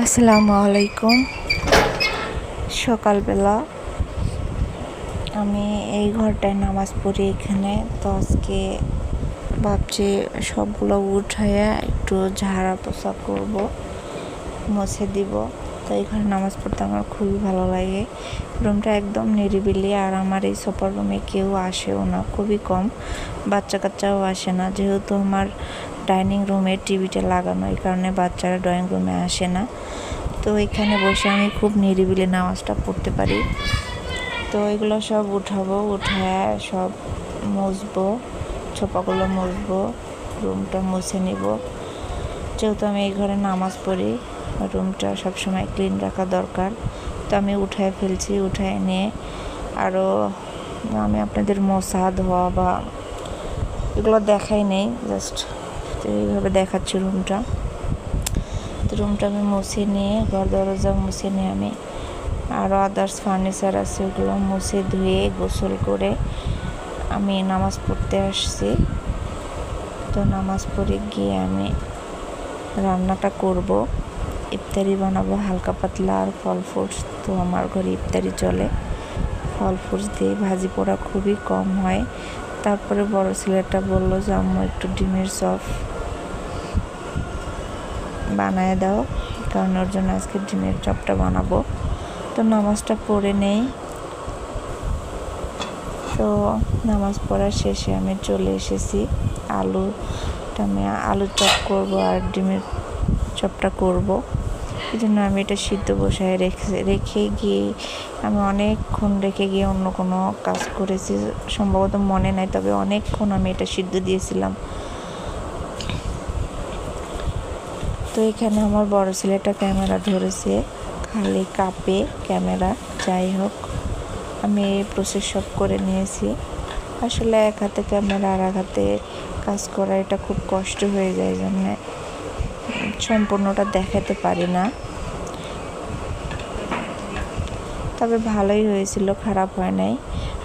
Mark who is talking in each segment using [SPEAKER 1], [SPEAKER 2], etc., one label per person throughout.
[SPEAKER 1] আসসালামু আলাইকুম। সকালবেলা আমি এই ঘরটায় নামাজ পড়ি এখানে। তো আজকে ভাবছি সবগুলো উঠাইয়া একটু ঝাড়া পোছা করব, মুছে দিব। তো এই ঘরে নামাজ পড়তে আমার খুবই ভালো লাগে। রুমটা একদম নিরিবিলি আর আমার এই সুপার রুমে কেউ আসেও না, খুবই কম। বাচ্চা কাচ্চাও আসে না। যেহেতু আমার ডাইনিং রুমে টিভিটা লাগানো, এই কারণে বাচ্চারা ড্রয়িং রুমে আসে না। তো এখানে বসে আমি খুব নিরিবিলি নামাজটা পড়তে পারি। তো এগুলো সব উঠাবো, উঠায় সব মুছবো, ছোপাগুলো মুছবো, রুমটা মুছে নিব। যেহেতু আমি এই ঘরে নামাজ পড়ি, রুমটা সবসময় ক্লিন রাখা দরকার। তো আমি উঠায় ফেলছি, উঠায় নিয়ে আরও আমি আপনাদের মশা ধোয়া বা এগুলো দেখাই নেই, জাস্ট তো এইভাবে দেখাচ্ছি রুমটা। তো রুমটা আমি মুছে নিয়ে, ঘর দরজা মুছে নিয়ে আমি আরও আদার্স ফার্নিচার আছে, ওগুলো মুছে ধুয়ে, গোসল করে আমি নামাজ পড়তে আসছি। তো নামাজ পড়ে গিয়ে আমি রান্নাটা করব। ইফতারি বানাবো, হালকা পাতলা আর ফল ফ্রুটস। তো আমার ঘরে ইফতারি চলে। ফল ফ্রুটস দিয়ে ভাজি পোড়া খুবই কম হয়। তারপরে বড় ছেলেটা বলল যে, আম্মু, একটু ডিমের চপ বানায় দাও কারণ ওর জন্য আজকে ডিমের চপটা বানাবো। তো নামাজটা পড়ে নেই। তো নামাজ পড়ার শেষে আমি চলে এসেছি। আলুটা আমি আলু চপ করব আর ডিমের চপটা করব। এই জন্য আমি এটা সিদ্ধ বসায় রেখে রেখে গিয়ে আমি অনেকক্ষণ রেখে গিয়ে অন্য কোনো কাজ করেছি। সম্ভবত মনে নাই, তবে অনেকক্ষণ আমি এটা সিদ্ধ দিয়েছিলাম। তো এখানে আমার বড় ছেলেটা ক্যামেরা ধরেছে, খালি কাপে ক্যামেরা, যাই হোক। আমি প্রসেস সব করে নিয়েছি। আসলে এক হাতে ক্যামেরা আর এক হাতে কাজ করা, এটা খুব কষ্ট হয়ে যায় জন্য সম্পূর্ণটা দেখাতে পারি না। তবে ভালোই হয়েছিল, খারাপ হয় নাই।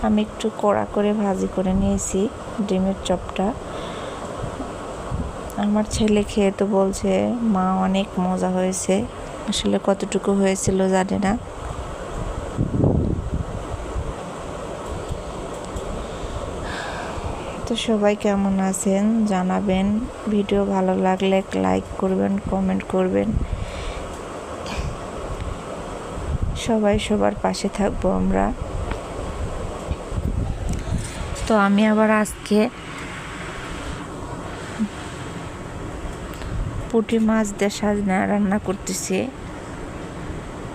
[SPEAKER 1] আমি একটু কড়া করে ভাজি করে নিয়েছি, ডিমের চপটা। আমার ছেলে খেয়ে তো বলছে, মা, অনেক মজা হয়েছে। আসলে কতটুকু হয়েছিল জানি না। তো সবাই কেমন আছেন? জানাবেন। ভিডিও ভালো লাগলে লাইক করবেন কমেন্ট করবেন। সবাই সবার পাশে থাকব আমরা। তো আমি আবার আজকে পুঁটি মাছ দিয়ে সাজনা রান্না করতেছি।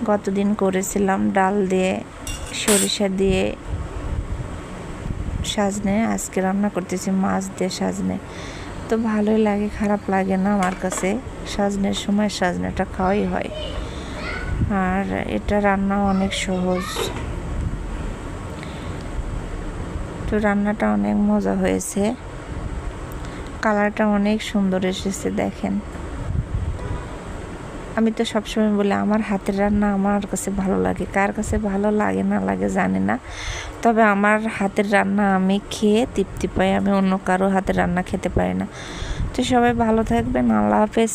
[SPEAKER 1] গতদিন করেছিলাম ডাল দিয়ে, সরিষা দিয়ে সাজনে, আজকে রান্না করতেছি মাছ দিয়ে সাজনে। তো ভালোই লাগে, খারাপ লাগে না আমার কাছে। সাজনের সময় সাজনেটা খাওয়াই হয়। আর এটা রান্না অনেক সহজ। তো রান্নাটা অনেক মজা হয়েছে। কালারটা অনেক সুন্দর এসেছে, দেখেন। আমি তো সবসময় বলি, আমার হাতের রান্না আমার কাছে ভালো লাগে, কার কাছে ভালো লাগে না লাগে জানি না। তবে আমার হাতের রান্না আমি খেয়ে তৃপ্তি পাই, আমি অন্য কারও হাতের রান্না খেতে পারি না। তো সবাই ভালো থাকবেন, আল্লাহ হাফেজ।